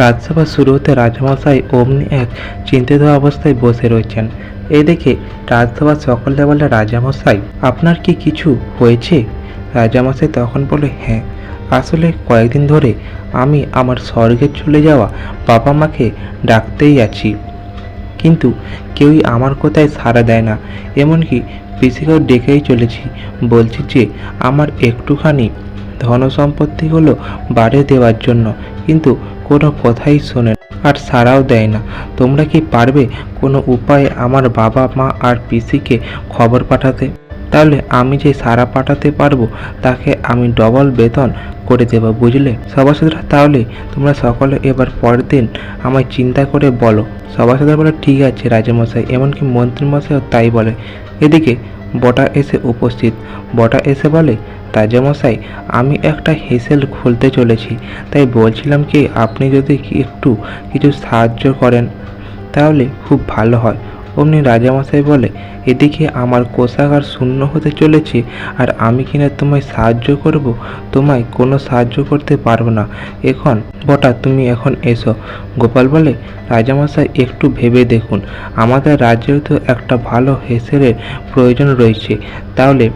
রাজসভা শুরু হতে রাজামশাই অমনি এক চিন্তিত অবস্থায় বসে রয়েছেন। এই দেখে রাজসভার সকলে বলে রাজামশাই, আপনার কি কিছু হয়েছে? রাজামশাই তখন বলে হ্যাঁ আসলে কয়েকদিন ধরে আমি আমার স্বর্গে চলে যাওয়া বাবা মাকে ডাকতেই আছি। কিন্তু কেউই আমার কথায় সাড়া দেয় না। এমনকি পিসিকেও ডেকেই চলেছি। বলছি যে, আমার একটুখানি ধন সম্পত্তিগুলো বাড়িয়ে দেওয়ার জন্য। কিন্তু কোনো কথাই শোনে আর সাড়াও দেয় না। তোমরা কি পারবে কোনো উপায়ে আমার বাবা, মা আর পিসিকে খবর পাঠাতে? তাহলে আমি যে সারা পাঠাতে পারব, তাকে আমি ডবল বেতন করে দেবো, বুঝলে? সভাসদরা, তাহলে তোমরা সকলে এবার পরের দিন আমায় চিন্তা করে বলো। সভাসদরা বলে, ঠিক আছে রাজামশাই। এমনকি মন্ত্রীমশাইও তাই বলে। এদিকে বটা এসে উপস্থিত। বটা এসে বলে, তাজামশাই, আমি একটা হেসেল খুলতে চলেছি। তাই বলছিলাম কি, আপনি যদি একটু কিছু সাহায্য করেন, তাহলে খুব ভালো হয়। অমনি রাজামশাই বলে, এদিকে আমার কোষাগার শূন্য হতে চলেছে, আর আমি কিনা তোমায় সাহায্য করব? তোমায় কোনো সাহায্য করতে পারব না। এখন, বটা, তুমি এখন এসো। গোপাল বলে, রাজামশাই, একটু ভেবে দেখুন। আমাদের রাজ্যেও তো একটা ভালো হেসেলের প্রয়োজন রয়েছে। তাহলে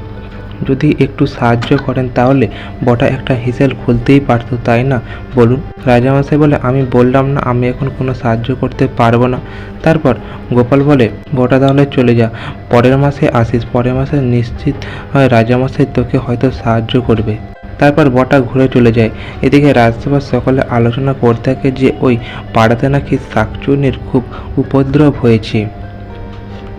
যদি একটু সাহায্য করেন তাহলে বটা একটা হিসেল খুলতেই পারতো, তাই না? বলুন। রাজামশাই বলে, আমি বললাম না, আমি এখন কোনো সাহায্য করতে পারব না। তারপর গোপাল বলে, বটা তাহলে চলে যা, পরের মাসে আসিস, পরের মাসে নিশ্চিত হয় রাজামশাই তোকে হয়তো সাহায্য করবে। তারপর বটা ঘুরে চলে যায়। এদিকে রাজসভার সকলে আলোচনা করতে থাকে যে, ওই পাড়াতে নাকি শাকচুনির খুব উপদ্রব হয়েছে।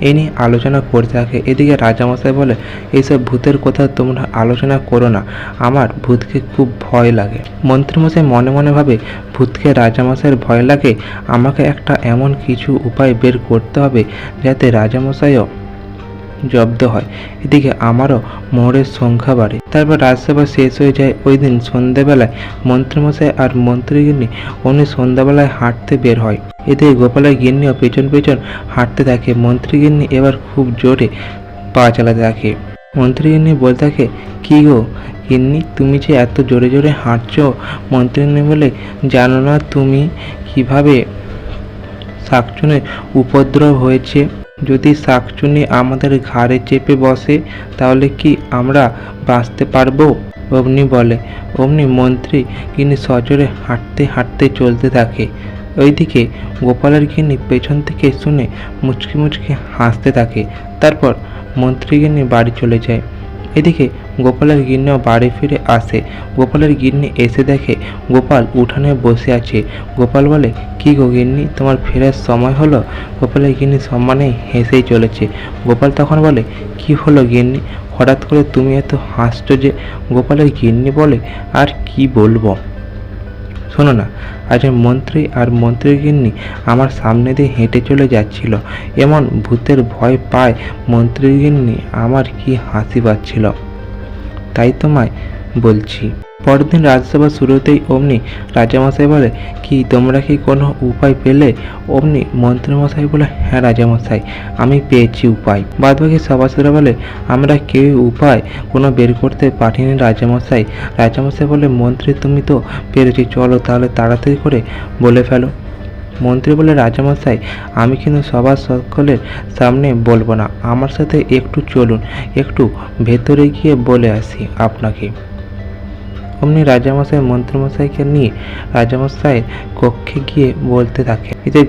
এ নিয়ে আলোচনা করতে থাকে। এদিকে রাজামশাই বলে এইসব ভূতের কথা তোমরা আলোচনা করো না। আমার ভূতকে খুব ভয় লাগে। মন্ত্রীমশাই মনে মনে ভাবে, ভূতকে রাজামশাইয়ের ভয় লাগে? আমাকে একটা এমন কিছু উপায় বের করতে হবে যাতে রাজামশাইও জব্দ হয়। এদিকে আমারও মোহরের সংখ্যা বাড়ে। তারপর রাজসভা শেষ হয়ে যায়। ওই দিন সন্ধ্যেবেলায় মন্ত্রীমশাই আর মন্ত্রীগিন্নি অমনি সন্ধ্যাবেলায় হাঁটতে বের হয়। এতে গোপালের গিন্নিও পেছন পেছন হাঁটতে থাকে। মন্ত্রীগিন্নি এবার খুব জোরে পা চালাতে থাকে। মন্ত্রীগিন্নি বলতে থাকে, কী গো, গিন্নি, তুমি যে এত জোরে জোরে হাঁটছো, মন্ত্রীগিন্নি বলে, জানো না তুমি কীভাবে শাকচুনের উপদ্রব হয়েছে? যদি শাকচুনি আমাদের ঘাড়ে চেপে বসে, তাহলে কি আমরা বাঁচতে পারব? অমনি বলে। অমনি মন্ত্রী গিনি সজোরে হাঁটতে হাঁটতে চলতে থাকে। ওইদিকে গোপালের গিনি পেছন থেকে শুনে মুচকি মুচকি হাসতে থাকে। তারপর মন্ত্রীগিনি বাড়ি চলে যায়। এদিকে গোপালের গিন্নিও বাড়ি ফিরে আসে। গোপালের গিন্নি এসে দেখে, গোপাল উঠানে বসে আছে। গোপাল বলে, কি গো গিন্নি, তোমার ফেরার সময় হলো? গোপালের গিন্নি সম্মানে হেসেই চলেছে। গোপাল তখন বলে, কি হলো গিন্নি? হঠাৎ করে তুমি এত হাসছো যে? গোপালের গিন্নি বলে, আর কি বলব? শোনো না, আজ মন্ত্রী আর মন্ত্রীর গিন্নি আমার সামনে দিয়ে হেঁটে চলে যাচ্ছিল। এমন ভূতের ভয় পায় মন্ত্রীর গিন্নি, আমার কি হাসি পাচ্ছিল? তাই তোমায় বলছি। পরের দিন রাজসভা শুরুতেই অমনি রাজামশাই বলে, কি, তোমরা কি কোনো উপায় পেলে? অমনি মন্ত্রীমশাই বলে হ্যাঁ রাজামশাই, আমি পেয়েছি উপায়। বাদবাকি সভাসদরা বলে, আমরা কেউ উপায় কোনো বের করতে পারিনি রাজামশাই। রাজামশাই বলে, মন্ত্রী, তুমি তো পেরেছি। চলো তাহলে তাড়াতাড়ি করে বলে ফেলো। মন্ত্রী বলে রাজামশাই, আমি কিন্তু সবার সকলের সামনে বলব না। আমার সাথে একটু চলুন, একটু ভেতরে গিয়ে বলে আসি আপনাকে। অমনি রাজামশাই মন্ত্রীমশাইকে নিয়ে রাজামশাই কক্ষে গিয়ে বলতে থাকে এতে